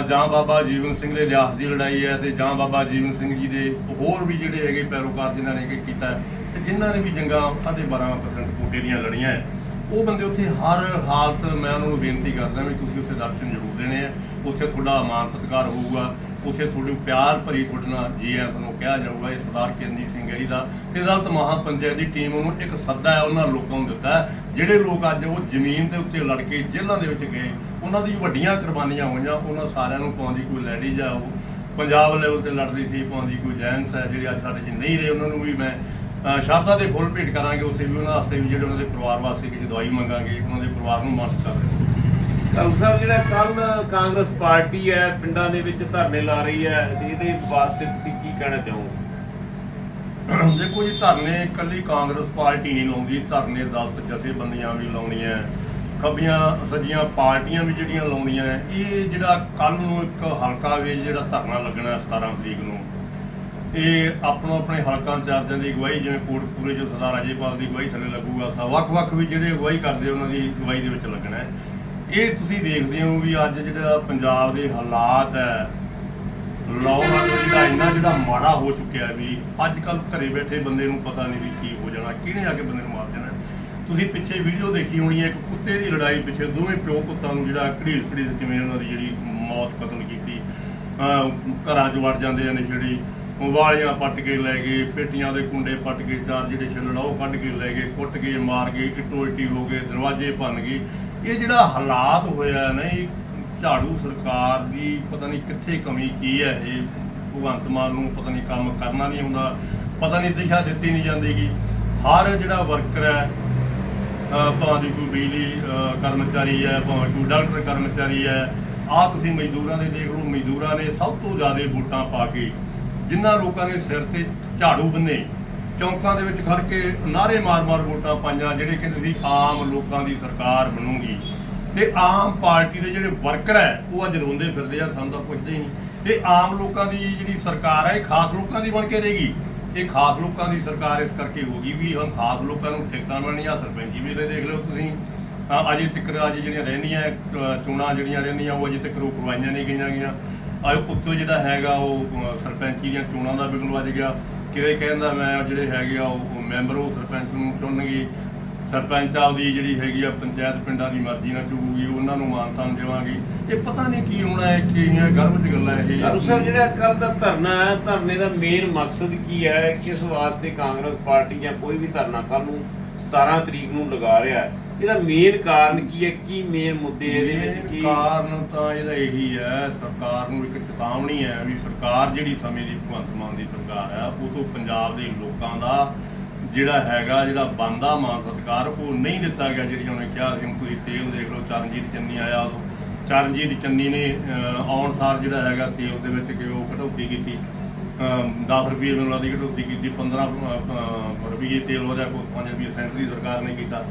B: ਜਾਂ ਬਾਬਾ ਜੀਵਨ ਸਿੰਘ ਦੇ ਲਿਆਸ ਦੀ ਲੜਾਈ ਹੈ ਤੇ ਜਾਂ ਬਾਬਾ ਜੀਵਨ ਸਿੰਘ ਜੀ ਦੇ ਹੋਰ ਵੀ ਜਿਹੜੇ ਹੈਗੇ ਪੈਰੋਕਾਰ ਜਿਨ੍ਹਾਂ ਨੇ ਇਹ ਕੀਤਾ ਹੈ, ਤੇ ਜਿਨ੍ਹਾਂ ਨੇ ਵੀ ਜੰਗਾਂ 12.5% ਕੋਟੇ ਦੀਆਂ ਲੜੀਆਂ ਹੈ। ਉਹ ਬੰਦੇ ਉੱਥੇ ਹਰ ਹਾਲਤ ਮੈਂ ਉਹਨਾਂ ਨੂੰ ਬੇਨਤੀ ਕਰਦਾ ਵੀ ਤੁਸੀਂ ਉੱਥੇ ਦਰਸ਼ਨ ਜ਼ਰੂਰ ਦੇਣੇ ਆ। ਉੱਥੇ ਤੁਹਾਡਾ ਮਾਨ ਸਤਿਕਾਰ ਹੋਊਗਾ। ਉੱਥੇ ਤੁਹਾਡੇ ਪਿਆਰ ਭਰੀ ਤੁਹਾਡੇ ਨਾਲ ਜੀ ਆਇਆਂ ਨੂੰ ਕਿਹਾ ਜਾਊਗਾ, ਇਹ ਸਰਦਾਰ ਕਿਰਨਜੀਤ ਸਿੰਘ ਗੈਰੀ ਦਾ। ਤੇ ਅਦਾਲਤ ਮਹਾਪੰਚਾਇਤ ਦੀ ਟੀਮ ਉਹਨੂੰ ਇੱਕ ਸੱਦਾ ਹੈ, ਉਹਨਾਂ ਲੋਕਾਂ ਨੂੰ ਦਿੱਤਾ ਜਿਹੜੇ ਲੋਕ ਅੱਜ ਉਹ ਜ਼ਮੀਨ ਦੇ ਉੱਤੇ ਲੜ ਕੇ ਜੇਲ੍ਹਾਂ ਦੇ ਵਿੱਚ ਗਏ, ਉਹਨਾਂ ਦੀ ਵੱਡੀਆਂ ਕੁਰਬਾਨੀਆਂ ਹੋਈਆਂ, ਉਹਨਾਂ ਸਾਰਿਆਂ ਨੂੰ ਪਾਉਂਦੀ ਕੋਈ ਲੈਡੀ ਜਾ ਉਹ ਪੰਜਾਬ ਲੈਵਲ ਤੇ ਲੜਦੀ ਸੀ ਪਾਉਂਦੀ ਕੋਈ ਜੈਂਸ ਹੈ, ਜਿਹੜੇ ਅੱਜ ਸਾਡੇ 'ਚ ਨਹੀਂ ਰਹੇ, ਉਹਨਾਂ ਨੂੰ ਵੀ ਮੈਂ ਅ, ਸ਼ਰਧਾ ਦੇ ਫੁੱਲ ਭੇਟ ਕਰਾਂਗੇ ਉੱਥੇ ਵੀ ਉਹਨਾਂ ਵਾਸਤੇ ਵੀ ਜਿਹੜੇ ਉਹਨਾਂ ਦੇ ਪਰਿਵਾਰ ਵਾਸਤੇ ਕਿਸੇ ਦਵਾਈ ਮੰਗਾਂਗੇ ਉਹਨਾਂ ਦੇ ਪਰਿਵਾਰ ਨੂੰ ਮਦਦ ਕਰਾਂਗੇ
A: ਡਾਕਟਰ ਸਾਹਿਬ ਜਿਹੜਾ ਕੱਲ ਕਾਂਗਰਸ ਪਾਰਟੀ ਹੈ ਪਿੰਡਾਂ ਦੇ ਵਿੱਚ ਧਰਨੇ ਲਾ ਰਹੀ ਹੈ ਇਹਦੇ ਵਾਸਤੇ ਤੁਸੀਂ ਕੀ ਕਹਿਣਾ ਚਾਹੋਗੇ
B: ਦੇਖੋ ਜੀ ਧਰਨੇ ਕੱਲੀ ਕਾਂਗਰਸ ਪਾਰਟੀ ਨਹੀਂ ਲਾਉਂਦੀ ਧਰਨੇ ਦਲਤ ਜਥੇਬੰਦੀਆਂ ਵੀ ਲਾਉਣੀਆਂ ਖੱਬੀਆਂ ਸੱਜੀਆਂ ਪਾਰਟੀਆਂ ਵੀ ਜਿਹੜੀਆਂ ਲਾਉਣੀਆਂ। ਇਹ ਜਿਹੜਾ ਕੱਲ ਨੂੰ ਇੱਕ ਹਲਕਾ ਵੇ ਜਿਹੜਾ ਧਰਨਾ ਲੱਗਣਾ ਹੈ 17 ਤਰੀਕ ਨੂੰ ਇਹ ਆਪਣੋ ਆਪਣੇ ਹਲਕਾ ਇੰਚਾਰਜਾਂ ਦੀ ਅਗਵਾਈ, ਜਿਵੇਂ ਕੋਟਪੂਰੇ ਚ ਸਰਦਾਰ ਅਜੇਪਾਲ ਦੀ ਅਗਵਾਈ ਥੱਲੇ ਲੱਗੂਗਾ, ਸਾ ਵੱਖ-ਵੱਖ ਵੀ ਜਿਹੜੇ ਅਗਵਾਈ ਕਰਦੇ ਉਹਨਾਂ ਦੀ ਅਗਵਾਈ ਦੇ ਵਿੱਚ ਲੱਗਣਾ ਹੈ। ਇਹ ਤੁਸੀਂ ਦੇਖਦੇ ਹੋ ਵੀ ਅੱਜ ਜਿਹੜਾ ਪੰਜਾਬ ਦੇ ਹਾਲਾਤ ਹੈ ਲਾਅ ਜਿਹੜਾ ਇੰਨਾ ਜਿਹੜਾ ਮਾੜਾ ਹੋ ਚੁੱਕਿਆ ਵੀ ਅੱਜ ਕੱਲ ਘਰੇ ਬੈਠੇ ਬੰਦੇ ਨੂੰ ਪਤਾ ਨਹੀਂ ਵੀ ਕੀ ਹੋ ਜਾਣਾ, ਕਿਹਨੇ ਆ ਕੇ ਬੰਦੇ ਨੂੰ ਮਾਰ ਦੇਣਾ ਤੁਸੀਂ ਪਿੱਛੇ ਵੀਡੀਓ ਦੇਖੀ ਹੋਣੀ ਹੈ, ਇੱਕ ਕੁੱਤੇ ਦੀ ਲੜਾਈ ਪਿੱਛੇ ਦੋਵੇਂ ਪਿਓ ਕੁੱਤਾਂ ਨੂੰ ਜਿਹੜਾ ਘੜੀਸ ਘੜੀਸ ਕਿਵੇਂ ਉਹਨਾਂ ਦੀ ਜਿਹੜੀ ਮੌਤ ਕਤਲ ਕੀਤੀ ਘਰਾਂ 'ਚ ਵੜ ਜਾਂਦੇ ਆ ਨਸ਼ੇੜੀ। ਵਾਲੀਆਂ ਪੱਟ ਕੇ ਲੈ ਗਏ, ਪੇਟੀਆਂ ਦੇ ਕੁੰਡੇ ਪੱਟ ਕੇ, ਚਾਰ ਜਿਹੜੇ ਛਿੱਲੜ ਉਹ ਕੱਢ ਕੇ ਲੈ ਗਏ, ਕੁੱਟ ਕੇ, ਮਾਰ ਗਏ ਇੱਟੋ ਇੱਟੀ ਹੋ ਗਏ, ਦਰਵਾਜ਼ੇ ਭੰਨ ਗਏ। ਇਹ ਜਿਹੜਾ ਹਾਲਾਤ ਹੋਇਆ ਨਾ, ਇਹ ਝਾੜੂ ਸਰਕਾਰ ਦੀ ਪਤਾ ਨਹੀਂ ਕਿੱਥੇ ਕਮੀ ਕੀ ਹੈ ਇਹ। ਭਗਵੰਤ ਮਾਨ ਨੂੰ ਪਤਾ ਨਹੀਂ ਕੰਮ ਕਰਨਾ ਨਹੀਂ ਹੁੰਦਾ ਪਤਾ ਨਹੀਂ ਦਿਸ਼ਾ ਦਿੱਤੀ ਨਹੀਂ ਜਾਂਦੀਗੀ। ਹਰ ਜਿਹੜਾ ਵਰਕਰ ਹੈ ਭਾਵੇਂ ਕੋਈ ਬਿਜਲੀ ਕਰਮਚਾਰੀ ਹੈ, ਭਾਵੇਂ ਕੋਈ ਡਾਕਟਰ ਕਰਮਚਾਰੀ ਹੈ, ਆਹ ਤੁਸੀਂ ਮਜ਼ਦੂਰਾਂ ਦੇ ਦੇਖ ਲਓ, ਮਜ਼ਦੂਰਾਂ ਨੇ ਸਭ ਤੋਂ ਜ਼ਿਆਦਾ ਵੋਟਾਂ ਪਾ ਕੇ ਜਿਨ੍ਹਾਂ ਲੋਕਾਂ ਨੇ ਸਿਰ ਤੇ ਝਾੜੂ ਬੰਨੇ, ਚੌਂਕਾਂ ਦੇ ਵਿੱਚ ਖੜ ਕੇ ਨਾਰੇ ਮਾਰ-ਮਾਰ ਵੋਟਾਂ ਪਾਈਆਂ, ਜਿਹੜੇ ਕਹਿੰਦੇ ਸੀ ਆਮ ਲੋਕਾਂ ਦੀ ਸਰਕਾਰ ਬਣੂਗੀ। ਤੇ ਆਮ ਪਾਰਟੀ ਦੇ ਜਿਹੜੇ ਵਰਕਰ ਹੈ, ਉਹ ਅੱਜ ਰੋਂਦੇ ਫਿਰਦੇ ਆ, ਸਾਨੂੰ ਤਾਂ ਪੁੱਛਦੇ ਹੀ ਨਹੀਂ। ਇਹ ਆਮ ਲੋਕਾਂ ਦੀ ਜਿਹੜੀ ਸਰਕਾਰ ਹੈ, ਇਹ ਖਾਸ ਲੋਕਾਂ ਦੀ ਬਣ ਕੇ ਰਹੇਗੀ। ਇਹ ਖਾਸ ਲੋਕਾਂ ਦੀ ਸਰਕਾਰ ਇਸ ਕਰਕੇ ਹੋਗੀ ਵੀ ਹੁਣ ਖਾਸ ਲੋਕਾਂ ਨੂੰ ਟਿਕਟਾਂ ਮਿਲਣੀਆਂ, ਸਰਪੰਚੀ ਵੇਲੇ ਦੇਖ ਲਓ ਤੁਸੀਂ। ਅਜੇ ਤੱਕ ਅੱਜ ਜਿਹੜੀਆਂ ਰਹਿੰਦੀਆਂ ਚੋਣਾਂ ਜਿਹੜੀਆਂ ਰਹਿੰਦੀਆਂ, ਉਹ ਅਜੇ ਤੱਕ ਉਹ ਕਰਵਾਈਆਂ ਨਹੀਂ ਗਈਆਂ ਗਈਆਂ। ਆਇਓ ਉੱਤੋਂ ਜਿਹੜਾ ਹੈਗਾ ਉਹ ਸਰਪੰਚੀ ਦੀਆਂ ਚੋਣਾਂ ਦਾ ਬਿਗਲ ਵੱਜ ਗਿਆ। ਕਿਵੇਂ ਕਹਿੰਦਾ ਮੈਂ ਜਿਹੜੇ ਹੈਗੇ ਆ, ਉਹ ਮੈਂਬਰ ਉਹ ਸਰਪੰਚ ਨੂੰ ਚੁਣਨਗੇ। ਸਰਪੰਚ ਆਪਦੀ ਜਿਹੜੀ ਹੈਗੀ ਆ, ਪੰਚਾਇਤ ਪਿੰਡਾਂ ਦੀ ਮਰਜ਼ੀ ਨਾਲ ਚੁਣੂਗੀ ਉਹਨਾਂ ਨੂੰ ਮਾਨਤਾਨ ਦੇਵਾਂਗੇ। ਇਹ ਪਤਾ ਨਹੀਂ ਕੀ ਹੋਣਾ ਹੈ ਕੀ ਹੈ ਗਰਭ ਚ ਗੱਲਾਂ ਇਹ।
A: ਚਾਰੂ ਸਾਹਿਬ, ਜਿਹੜਾ ਕੱਲ ਦਾ ਧਰਨਾ ਹੈ, ਧਰਨੇ ਦਾ ਮੇਨ ਮਕਸਦ ਕੀ ਹੈ? ਕਿਸ ਵਾਸਤੇ ਕਾਂਗਰਸ ਪਾਰਟੀ ਜਾਂ ਕੋਈ ਵੀ ਧਰਨਾ ਕੱਲ ਨੂੰ 17 ਤਰੀਕ ਨੂੰ ਲਗਾ ਰਿਹਾ ਹੈ? ਇਹਦਾ ਮੇਨ ਕਾਰਨ ਕੀ ਹੈ? ਕੀ ਮੇਨ ਮੁੱਦੇ ਇਹਦੇ ਵਿੱਚ ਕੀ?
B: ਕਾਰਨ ਤਾਂ ਇਹਦਾ ਇਹੀ ਹੈ ਸਰਕਾਰ ਨੂੰ ਇੱਕ ਚੇਤਾਵਨੀ ਹੈ ਵੀ ਸਰਕਾਰ ਜਿਹੜੀ ਸਮੇਂ ਦੀ ਭਗਵੰਤ ਮਾਨ ਦੀ ਸਰਕਾਰ ਹੈ ਉਹ ਤੋਂ ਪੰਜਾਬ ਦੇ ਲੋਕਾਂ ਦਾ ਜਿਹੜਾ ਹੈਗਾ ਜਿਹੜਾ ਬੰਦਾ ਮਾਨ ਸਤਿਕਾਰ ਉਹ ਨਹੀਂ ਦਿੱਤਾ ਗਿਆ ਜਿਹੜੀ ਉਹਨੇ ਕਿਹਾ ਸੀ। ਤੁਸੀਂ ਤੇਲ ਦੇਖ ਲਓ ਚਰਨਜੀਤ ਚੰਨੀ ਆਇਆ ਉਦੋਂ। ਚਰਨਜੀਤ ਚੰਨੀ ਨੇ ਆਉਣ ਸਾਰ ਜਿਹੜਾ ਹੈਗਾ ਤੇਲ ਦੇ ਵਿੱਚ ਕਿ ਉਹ ਕਟੌਤੀ ਕੀਤੀ। 10 ਰੁਪਏ ਮੈਨੂੰ ਲੱਗਦੀ ਕਟੌਤੀ ਕੀਤੀ 15 ਅਹ, ਰੁਪਏ ਤੇਲ ਵਧਿਆ ਕੋਈ 5 ਰੁਪਏ ਸੈਂਟਰ ਦੀ ਸਰਕਾਰ ਨੇ ਕੀਤਾ।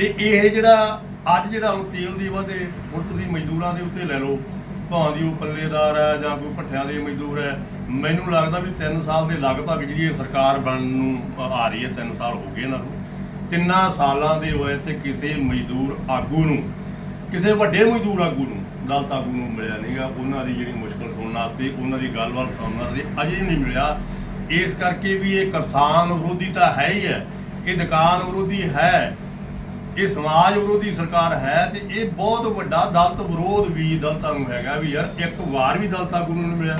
B: ਤੇ ਇਹ ਜਿਹੜਾ ਅੱਜ ਜਿਹੜਾ ਹੁਣ ਤੇਲ ਦੀ ਵਧੇ ਹੁਣ ਤੁਸੀਂ ਮਜ਼ਦੂਰਾਂ ਦੇ ਉੱਤੇ ਲੈ ਲਓ, ਭਾਂ ਦੀ ਉਹ ਪੱਲੇਦਾਰ ਹੈ ਜਾਂ ਕੋਈ ਭੱਠਿਆਂ ਦੇ ਮਜ਼ਦੂਰ ਹੈ, ਮੈਨੂੰ ਲੱਗਦਾ ਵੀ 3 ਸਾਲ ਦੇ ਲਗਭਗ ਜਿਹੜੀ ਇਹ ਸਰਕਾਰ ਬਣਨ ਨੂੰ ਆ ਰਹੀ ਹੈ 3 ਸਾਲ ਹੋ ਗਏ ਇਹਨਾਂ ਨੂੰ। ਤਿੰਨਾਂ ਸਾਲਾਂ ਦੇ ਹੋਏ ਤੇ ਕਿਸੇ ਮਜ਼ਦੂਰ ਆਗੂ ਨੂੰ, ਕਿਸੇ ਵੱਡੇ ਮਜ਼ਦੂਰ ਆਗੂ ਨੂੰ ਦਲਤ ਆਗੂ ਨੂੰ ਮਿਲਿਆ ਨਹੀਂਗਾ ਉਹਨਾਂ ਦੀ ਜਿਹੜੀ ਮੁਸ਼ਕਲ ਸੁਣਨ ਵਾਸਤੇ, ਉਹਨਾਂ ਦੀ ਗੱਲਬਾਤ ਸੁਣਨ ਵਾਸਤੇ ਅਜੇ ਨਹੀਂ ਮਿਲਿਆ। ਇਸ ਕਰਕੇ ਵੀ ਇਹ ਕਿਸਾਨ ਵਿਰੋਧੀ ਤਾਂ ਹੈ ਹੀ ਹੈ, ਇਹ ਦੁਕਾਨ ਵਿਰੋਧੀ ਹੈ। ਇਹ ਸਮਾਜ ਵਿਰੋਧੀ ਸਰਕਾਰ ਹੈ ਤੇ ਇਹ ਬਹੁਤ ਵੱਡਾ ਦਲਤ ਵਿਰੋਧ ਵੀ ਦਲਤਾਂ ਨੂੰ ਹੈਗਾ ਵੀ ਯਾਰ, ਇੱਕ ਵਾਰ ਵੀ ਦਲਤ ਆਗੂ ਨੂੰ ਨਹੀਂ ਮਿਲਿਆ।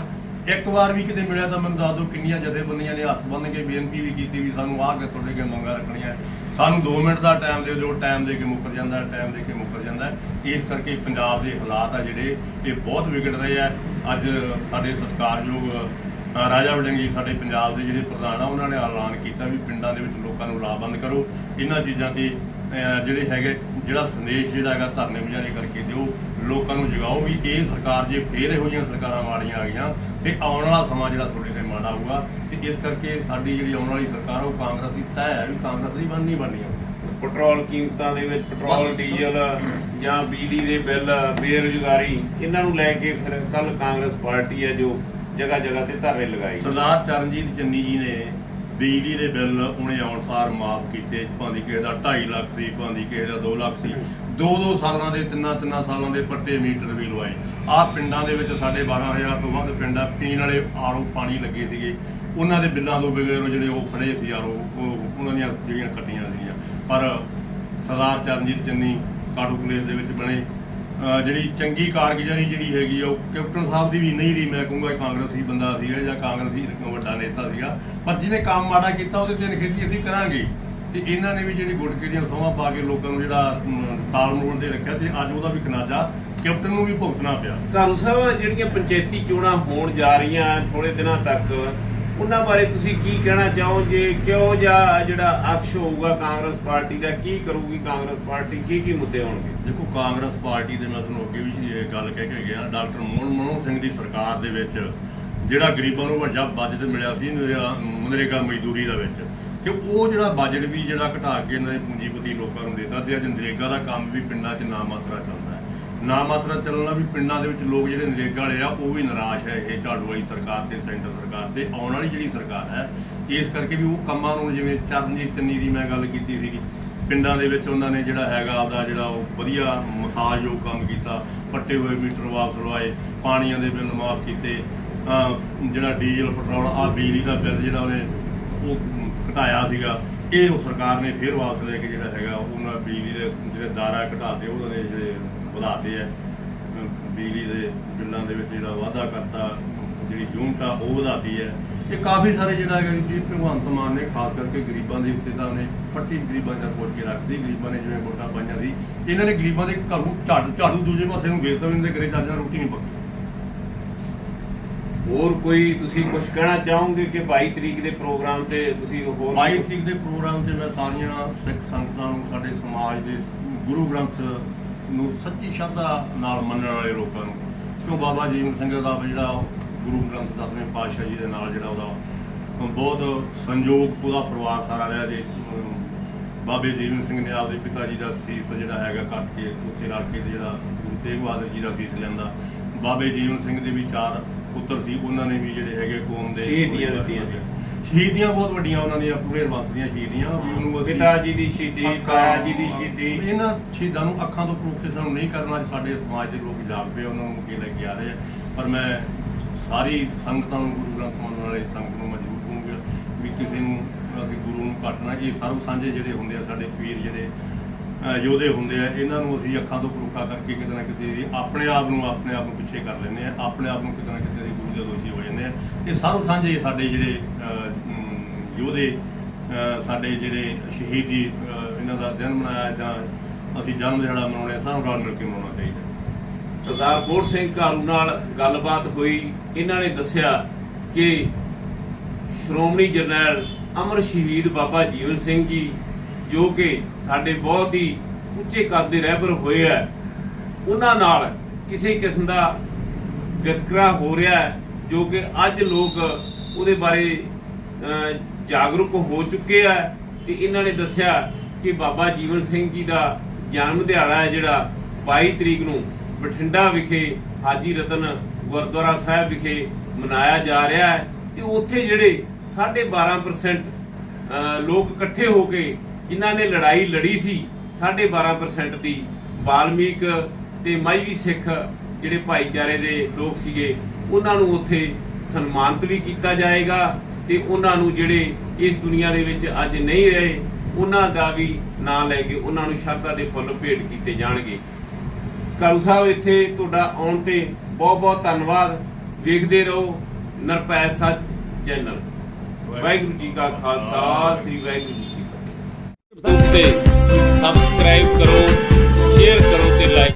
B: ਇੱਕ ਵਾਰ ਵੀ ਕਿਤੇ ਮਿਲਿਆ ਤਾਂ ਮੈਨੂੰ ਦੱਸ ਦਿਓ ਕਿੰਨੀਆਂ ਜਥੇਬੰਦੀਆਂ ਨੇ ਹੱਥ ਬੰਨ੍ਹ ਕੇ ਬੇਨਤੀ ਵੀ ਕੀਤੀ ਵੀ ਸਾਨੂੰ ਆਹ ਕੇ ਤੁਹਾਡੇ ਕੇ ਮੰਗਾਂ ਰੱਖਣੀਆਂ ਸਾਨੂੰ 2 ਮਿੰਟ ਦਾ ਟਾਈਮ ਦੇ ਦਿਓ ਟਾਈਮ ਦੇ ਕੇ ਮੁੱਕਰ ਜਾਂਦਾ ਟਾਈਮ ਦੇ ਕੇ ਮੁੱਕਰ ਜਾਂਦਾ ਇਸ ਕਰਕੇ ਪੰਜਾਬ ਦੇ ਹਾਲਾਤ ਆ ਜਿਹੜੇ, ਇਹ ਬਹੁਤ ਵਿਗੜ ਰਹੇ ਆ। ਅੱਜ ਸਾਡੇ ਸਤਿਕਾਰਯੋਗ ਰਾਜਾ ਰਾਜਾ ਜੀ ਸਾਡੇ ਪੰਜਾਬ ਦੇ ਜਿਹੜੇ ਪ੍ਰਧਾਨ ਆ, ਉਹਨਾਂ ਨੇ ਐਲਾਨ ਕੀਤਾ ਵੀ ਪਿੰਡਾਂ ਦੇ ਵਿੱਚ ਲੋਕਾਂ ਨੂੰ ਲਾਹਬੰਦ ਕਰੋ। ਇਹਨਾਂ ਚੀਜ਼ਾਂ ਤੇ ਜਿਹੜੇ ਹੈਗੇ ਜਿਹੜਾ ਸੰਦੇਸ਼ ਜਿਹੜਾ ਹੈਗਾ ਧਰਨੇ ਮੁਜ਼ਾਹਰੇ ਕਰਕੇ ਦਿਓ ਲੋਕਾਂ ਨੂੰ ਜਗਾਓ ਵੀ ਇਹ ਸਰਕਾਰ ਜੇ ਫੇਰ ਇਹੋ ਜਿਹੀਆਂ ਸਰਕਾਰਾਂ ਮਾੜੀਆਂ ਆ ਗਈਆਂ ਤੇ ਆਉਣ ਵਾਲਾ ਸਮਾਂ ਜਿਹੜਾ ਤੁਹਾਡੇ ਤੇ ਮਾੜਾ ਹੋਊਗਾ ਤੇ ਇਸ ਕਰਕੇ ਸਾਡੀ ਜਿਹੜੀ ਆਉਣ ਵਾਲੀ ਸਰਕਾਰ ਉਹ ਕਾਂਗਰਸ ਦੀ ਤੈਅ ਹੈ ਵੀ ਕਾਂਗਰਸ ਦੀ ਬਣਨੀ ਬਣਨੀ ਆ
A: ਪੈਟਰੋਲ ਕੀਮਤਾਂ ਦੇ ਵਿੱਚ ਪੈਟਰੋਲ। ਡੀਜ਼ਲ ਜਾਂ ਬਿਜਲੀ ਦੇ ਬਿੱਲ ਬੇਰੁਜ਼ਗਾਰੀ ਇਹਨਾਂ ਨੂੰ ਲੈ ਕੇ ਫਿਰ ਕੱਲ ਕਾਂਗਰਸ ਪਾਰਟੀ ਹੈ ਜੋ ਜਗ੍ਹਾ ਜਗ੍ਹਾ ਤੇ ਧਰਨੇ ਲਗਾਈ
B: ਸਰਦਾਰ ਚਰਨਜੀਤ ਚੰਨੀ ਜੀ ਨੇ ਬਿਜਲੀ ਦੇ ਬਿੱਲ ਉਹਨੇ ਅਨੁਸਾਰ ਮਾਫ ਕੀਤੇ, ਭਾਂਦੀ ਕਿਸੇ ਦਾ 2.5 ਲੱਖ ਸੀ, ਭਾਂਦੀ ਕਿਸੇ ਦਾ 2 ਲੱਖ ਸੀ। ਦੋ ਦੋ ਸਾਲਾਂ ਦੇ ਤਿੰਨਾਂ ਤਿੰਨਾਂ ਸਾਲਾਂ ਦੇ ਪੱਟੇ ਮੀਟਰ ਵੀ ਲਵਾਏ। ਆਹ ਪਿੰਡਾਂ ਦੇ ਵਿੱਚ ਸਾਡੇ 12000 ਤੋਂ ਵੱਧ ਪਿੰਡਾਂ ਪੀਣ ਵਾਲੇ ਆਰਓ ਪਾਣੀ ਲੱਗੇ ਸੀਗੇ। ਉਹਨਾਂ ਦੇ ਬਿੱਲਾਂ ਤੋਂ ਬਗੈਰ ਉਹ ਜਿਹੜੇ ਉਹ ਖੜੇ ਸੀ ਆਰਓ ਉਹ ਉਹਨਾਂ ਦੀਆਂ ਜਿਹੜੀਆਂ ਕੱਟੀਆਂ ਸੀਗੀਆਂ। ਪਰ ਸਰਦਾਰ ਚਰਨਜੀਤ ਚੰਨੀ ਕਾਟੂ ਕਲੇਸ਼ ਦੇ ਵਿੱਚ ਬਣੇ। ਜਿਹੜੀ ਚੰਗੀ ਕਾਰਗੁਜ਼ਾਰੀ ਜਿਹੜੀ ਹੈਗੀ ਆ ਉਹ ਕੈਪਟਨ ਸਾਹਿਬ ਦੀ ਵੀ ਨਹੀਂ ਰਹੀ ਮੈਂ ਕਹੂੰਗਾ ਕਾਂਗਰਸੀ ਬੰਦਾ ਸੀਗਾ ਜਾਂ ਕਾਂਗਰਸੀ ਵੱਡਾ ਨੇਤਾ ਸੀਗਾ। ਪਰ ਜਿਹਨੇ ਕੰਮ ਮਾੜਾ ਕੀਤਾ ਉਹਦੇ ਤੇ ਨਿਖੇਧੀ ਅਸੀਂ ਕਰਾਂਗੇ। ਤੇ ਇਹਨਾਂ ਨੇ ਵੀ ਜਿਹੜੀ ਗੁਟਕੇ ਦੀਆਂ ਸੋਹਾਂ ਪਾ ਕੇ ਲੋਕਾਂ ਨੂੰ ਜਿਹੜਾ ਅਮ, ਤਾਲ ਮੋੜ ਦੇ ਰੱਖਿਆ ਤੇ ਅੱਜ ਉਹਦਾ ਵੀ ਖਨਾਜਾ ਕੈਪਟਨ ਨੂੰ ਵੀ ਭੁਗਤਣਾ ਪਿਆ।
A: ਕਾਰੂ ਸਾਹਿਬ ਜਿਹੜੀਆਂ ਪੰਚਾਇਤੀ ਚੋਣਾਂ ਹੋਣ ਜਾ ਰਹੀਆਂ ਥੋੜੇ ਦਿਨਾਂ ਤੱਕ ਉਹਨਾਂ ਬਾਰੇ ਤੁਸੀਂ ਕੀ ਕਹਿਣਾ ਚਾਹੋਗੇ? ਕਿਉਂ ਜਾਂ ਜਿਹੜਾ ਅਕਸ਼ ਹੋਊਗਾ ਕਾਂਗਰਸ ਪਾਰਟੀ ਦਾ, ਕੀ ਕਰੂਗੀ ਕਾਂਗਰਸ ਪਾਰਟੀ? ਕੀ ਕੀ ਮੁੱਦੇ ਹੋਣਗੇ?
B: ਦੇਖੋ, ਕਾਂਗਰਸ ਪਾਰਟੀ ਦੇ ਮੈਂ ਤੁਹਾਨੂੰ ਅੱਗੇ ਵੀ ਇਹ ਗੱਲ ਕਹਿ ਕੇ ਗਿਆ, ਡਾਕਟਰ ਮੋਹਨ ਮਨਮੋਹਨ ਸਿੰਘ ਦੀ ਸਰਕਾਰ ਦੇ ਵਿੱਚ ਜਿਹੜਾ ਗਰੀਬਾਂ ਨੂੰ ਵੱਡਾ ਬਜਟ ਮਿਲਿਆ ਸੀ ਨਰੇਗਾ- ਮਨਰੇਗਾ ਮਜ਼ਦੂਰੀ ਦਾ ਵਿੱਚ ਕਿ ਉਹ ਜਿਹੜਾ ਬਜਟ ਵੀ ਜਿਹੜਾ ਘਟਾ ਕੇ ਇਹਨਾਂ ਨੇ ਪੂੰਜੀਪਤੀ ਲੋਕਾਂ ਨੂੰ ਦਿੱਤਾ, ਤੇ ਅੱਜ ਨਰੇਗਾ ਦਾ ਕੰਮ ਵੀ ਪਿੰਡਾਂ 'ਚ ਨਾ ਮਾਤਰਾ ਚੱਲਦਾ ਨਾ ਮਾਤਰਾ ਚੱਲਣਾ ਵੀ ਪਿੰਡਾਂ ਦੇ ਵਿੱਚ ਲੋਕ ਜਿਹੜੇ ਨਰੇਗਾ ਵਾਲੇ ਆ, ਉਹ ਵੀ ਨਿਰਾਸ਼ ਹੈ ਇਹ ਝਾੜੂ ਵਾਲੀ ਸਰਕਾਰ ਤੇ, ਸੈਂਟਰ ਸਰਕਾਰ ਤੇ, ਆਉਣ ਵਾਲੀ ਜਿਹੜੀ ਸਰਕਾਰ ਹੈ, ਇਸ ਕਰਕੇ ਵੀ ਉਹ ਕੰਮਾਂ ਨੂੰ ਜਿਵੇਂ ਚਰਨਜੀਤ ਚੰਨੀ ਦੀ ਮੈਂ ਗੱਲ ਕੀਤੀ ਸੀਗੀ, ਪਿੰਡਾਂ ਦੇ ਵਿੱਚ ਉਹਨਾਂ ਨੇ ਜਿਹੜਾ ਹੈਗਾ ਆਪਦਾ ਜਿਹੜਾ ਉਹ ਵਧੀਆ ਮਸਾਜਯੋਗ ਕੰਮ ਕੀਤਾ, ਪੱਟੇ ਹੋਏ ਮੀਟਰ ਵਾਪਸ ਲਵਾਏ, ਪਾਣੀਆਂ ਦੇ ਬਿੱਲ ਮਾਫ ਕੀਤੇ ਜਿਹੜਾ ਡੀਜ਼ਲ, ਪੈਟਰੋਲ ਆ ਬਿਜਲੀ ਦਾ ਬਿੱਲ ਜਿਹੜਾ ਉਹਨੇ ਉਹ ਘਟਾਇਆ ਸੀਗਾ, ਇਹ ਉਹ ਸਰਕਾਰ ਨੇ ਫੇਰ ਵਾਪਸ ਲੈ ਕੇ ਜਿਹੜਾ ਹੈਗਾ ਉਹਨਾਂ ਬਿਜਲੀ ਦੇ ਜਿਹੜੇ ਦਾਰਾ ਘਟਾਤੇ, ਉਹਨਾਂ ਨੇ ਜਿਹੜੇ ਵਧਾਤੇ ਅਹ ਬਿਜਲੀ ਦੇ ਬਿੱਲਾਂ ਦੇ ਵਿੱਚ ਜਿਹੜਾ ਵਾਧਾ ਕਰਤਾ ਜਿਹੜੀ ਯੂਨਿਟ ਆ ਉਹ ਵਧਾਤੀ ਹੈ ਇਹ ਕਾਫੀ ਸਾਰੇ ਜਿਹੜਾ ਹੈਗਾ ਜੀ ਭਗਵੰਤ ਮਾਨ ਨੇ ਖਾਸ ਕਰਕੇ ਗਰੀਬਾਂ ਦੇ ਉੱਤੇ ਤਾਂ ਉਹਨੇ ਪੱਟੀ ਗਰੀਬਾਂ ਦਾ ਪੋਚ ਕੇ ਰੱਖਦੀ ਗਰੀਬਾਂ ਨੇ ਜਿਵੇਂ ਵੋਟਾਂ ਪਾਈਆਂ ਸੀ ਇਹਨਾਂ ਨੇ ਗਰੀਬਾਂ ਦੇ ਘਰ ਨੂੰ ਝਾੜੂ ਝਾੜੂ ਦੂਜੇ ਪਾਸੇ ਨੂੰ ਵੇਚਦਾ ਇਹਨਾਂ ਦੇ ਘਰੇ ਨਾਲ ਰੋਟੀ ਨਹੀਂ ਪੱਕੀ।
A: ਹੋਰ ਕੋਈ ਤੁਸੀਂ ਕੁਝ ਕਹਿਣਾ ਚਾਹੋਗੇ ਕਿ 22 ਤਰੀਕ ਦੇ ਪ੍ਰੋਗਰਾਮ ਤੇ ਤੁਸੀਂ ਹੋਰ
B: 22 ਤਰੀਕ ਦੇ ਪ੍ਰੋਗਰਾਮ ਤੇ ਮੈਂ ਸਾਰੀਆਂ ਸਿੱਖ ਸੰਗਤਾਂ ਨੂੰ ਸਾਡੇ ਸਮਾਜ ਦੇ ਗੁਰੂ ਗ੍ਰੰਥ ਨੂੰ ਸੱਚੀ ਸ਼ਰਧਾ ਨਾਲ ਮੰਨਣ ਵਾਲੇ ਲੋਕਾਂ ਨੂੰ। ਕਿਉਂ ਬਾਬਾ ਜੀਵਨ ਸਿੰਘ ਦਾ ਜਿਹੜਾ ਗੁਰੂ ਗ੍ਰੰਥ ਦਸਵੇਂ ਪਾਤਸ਼ਾਹ ਜੀ ਦੇ ਨਾਲ ਜਿਹੜਾ ਉਹਦਾ ਬਹੁਤ ਸੰਯੋਗ ਉਹਦਾ ਪਰਿਵਾਰ ਸਾਰਾ ਰਿਹਾ ਜੇ। ਬਾਬੇ ਜੀਵਨ ਸਿੰਘ ਨੇ ਆਪਦੇ ਪਿਤਾ ਜੀ ਦਾ ਸੀਸ ਜਿਹੜਾ ਹੈਗਾ ਕੱਟ ਕੇ ਉੱਥੇ ਰੱਖ ਕੇ ਜਿਹੜਾ ਗੁਰੂ ਤੇਗ ਬਹਾਦਰ ਜੀ ਦਾ ਸੀਸ ਲੈਂਦਾ ਬਾਬੇ ਜੀਵਨ ਸਿੰਘ ਦੇ ਵੀ ਚਾਰ ਪੁੱਤਰ ਸੀ, ਉਹਨਾਂ ਨੇ ਵੀ ਜਿਹੜੇ ਹੈਗੇ ਕੌਮ ਦੇ
A: ਸ਼ਹੀਦੀਆਂ ਦਿੱਤੀਆਂ ਸੀ।
B: ਸ਼ਹੀਦੀਆਂ ਬਹੁਤ ਵੱਡੀਆਂ ਉਹਨਾਂ ਦੀਆਂ ਪੂਰੇ ਰਬੰਸ ਦੀਆਂ ਸ਼ਹੀਦੀਆਂ ਵੀ ਉਹਨੂੰ ਅਸੀਂ
A: ਪਿਤਾ ਜੀ ਦੀ ਸ਼ਹੀਦੀ
B: ਅੱਖਾਂ-
A: ਤਾਇਆ ਜੀ ਦੀ ਸ਼ਹੀਦੀ।
B: ਇਹਨਾਂ ਸ਼ਹੀਦਾਂ ਨੂੰ ਅੱਖਾਂ ਤੋਂ ਪਰੋਖ ਸਾਨੂੰ ਨਹੀਂ ਕਰਨਾ ਸਾਡੇ ਸਮਾਜ ਦੇ ਲੋਕ ਜਾਗ ਪਏ ਉਹਨਾਂ ਨੂੰ ਕੀ ਲੈ ਕੇ ਆ ਰਹੇ ਆ। ਪਰ ਮੈਂ ਸਾਰੀ ਸੰਗਤਾਂ ਨੂੰ ਗੁਰੂ ਗ੍ਰੰਥ ਮੰਨਣ ਵਾਲੇ ਸੰਗਤ ਨੂੰ ਮਜਬੂਰ ਕਰੂੰਗਾ ਵੀ ਕਿਸੇ ਨੂੰ ਅਸੀਂ ਗੁਰੂ ਨੂੰ ਕੱਟਣਾ ਇਹ ਸਰਬ ਸਾਂਝੇ ਜਿਹੜੇ ਹੁੰਦੇ ਆ ਸਾਡੇ ਪੀਰ ਜਿਹੜੇ ਅਹ ਯੋਧੇ ਹੁੰਦੇ ਆ ਇਹਨਾਂ ਨੂੰ ਅਸੀਂ ਅੱਖਾਂ ਤੋਂ ਪਰੋਖਾ ਕਰਕੇ ਕਿਤੇ ਨਾ ਕਿਤੇ ਅਸੀਂ ਆਪਣੇ ਆਪ ਨੂੰ ਆਪਣੇ ਆਪ ਨੂੰ ਪਿੱਛੇ ਕਰ ਲੈਂਦੇ ਆ ਆਪਣੇ ਆਪ ਨੂੰ ਕਿਤੇ ਨਾ ਕਿਤੇ ਅਸੀਂ ਗੁਰੂ ਦੇ ਦੋਸ਼ੀ ਹੋ ਜਾਂਦੇ ਆ। ਇਹ ਸਰਬ ਸਾਂਝੇ ਸਾਡੇ ਜਿਹੜੇ ਅਹ, ਯੋਧੇ ਸਾਡੇ ਜਿਹੜੇ ਸ਼ਹੀਦੀ ਇਹਨਾਂ ਦਾ ਦਿਨ ਮਨਾਇਆ ਜਾਂ ਅਸੀਂ ਜਨਮ ਦਿਹਾੜਾ ਮਨਾਉਣੇ ਆ, ਸਾਨੂੰ ਰਲ ਮਿਲ ਕੇ ਮਨਾਉਣਾ ਚਾਹੀਦਾ।
A: ਸਰਦਾਰ ਬੋਰ ਸਿੰਘ ਘਾਰੂ ਨਾਲ ਗੱਲਬਾਤ ਹੋਈ। ਇਹਨਾਂ ਨੇ ਦੱਸਿਆ ਕਿ ਸ਼੍ਰੋਮਣੀ ਜਰਨੈਲ ਅਮਰ ਸ਼ਹੀਦ ਬਾਬਾ ਜੀਵਨ ਸਿੰਘ ਜੀ ਜੋ ਕਿ ਸਾਡੇ ਬਹੁਤ ਹੀ ਉੱਚੇ ਕੱਦ ਦੇ ਰਹਿਬਰ ਹੋਏ ਆ ਉਹਨਾਂ ਨਾਲ ਕਿਸੇ ਕਿਸਮ ਦਾ ਵਿਤਕਰਾ ਹੋ ਰਿਹਾ ਜੋ ਕਿ ਅੱਜ ਲੋਕ ਉਹਦੇ ਬਾਰੇ ਜਾਗਰੂਕ ਹੋ ਚੁੱਕੇ ਆ ਤੇ ਇਹਨਾਂ ਨੇ ਦੱਸਿਆ ਕਿ ਬਾਬਾ ਜੀਵਨ ਸਿੰਘ ਜੀ ਦਾ ਜਨਮ ਦਿਹਾੜਾ ਹੈ ਜਿਹੜਾ 22 ਤਰੀਕ ਨੂੰ ਬਠਿੰਡਾ ਵਿਖੇ ਹਾਜੀ ਰਤਨ ਗੁਰਦੁਆਰਾ ਸਾਹਿਬ ਵਿਖੇ ਮਨਾਇਆ ਜਾ ਰਿਹਾ ਹੈ ਤੇ ਉੱਥੇ ਜਿਹੜੇ 12.5% ਅਹ, ਲੋਕ ਇਕੱਠੇ ਹੋ ਕੇ ਜਿਨ੍ਹਾਂ ਨੇ ਲੜਾਈ ਲੜੀ ਸੀ 12.5% ਦੀ ਬਾਲਮੀਕ ਤੇ ਮਾਝੀ ਸਿੱਖ ਜਿਹੜੇ ਭਾਈਚਾਰੇ ਦੇ ਲੋਕ ਸੀਗੇ ਉਹਨਾਂ ਨੂੰ ਉੱਥੇ ਸਨਮਾਨਿਤ ਵੀ ਕੀਤਾ ਜਾਏਗਾ। ਤੇ ਉਹਨਾਂ ਨੂੰ ਜਿਹੜੇ ਇਸ ਦੁਨੀਆ ਦੇ ਵਿੱਚ ਅੱਜ ਨਹੀਂ ਰਹੇ, ਉਹਨਾਂ ਦਾ ਵੀ ਨਾਂ ਲੈ ਕੇ ਉਹਨਾਂ ਨੂੰ ਸ਼ਰਧਾ ਦੇ ਫੁੱਲ ਭੇਟ ਕੀਤੇ ਜਾਣਗੇ। ਕਾਲੂ ਸਾਹਿਬ, ਇੱਥੇ ਤੁਹਾਡਾ ਆਉਣ ਤੇ ਬਹੁਤ ਬਹੁਤ ਧੰਨਵਾਦ। ਵੇਖਦੇ ਰਹੋ ਨਿਰਪੈ ਸੱਚ ਚੈਨਲ। ਵਾਹਿਗੁਰੂ ਜੀ ਕਾ ਖਾਲਸਾ, ਸ੍ਰੀ ਵਾਹਿਗੁਰੂ ਜੀ ਕੀ ਫਤਿਹ। ਤੇ ਸਬਸਕ੍ਰਾਈਬ ਕਰੋ ਸ਼ੇਅਰ ਕਰੋ ਤੇ ਲਾਈਕ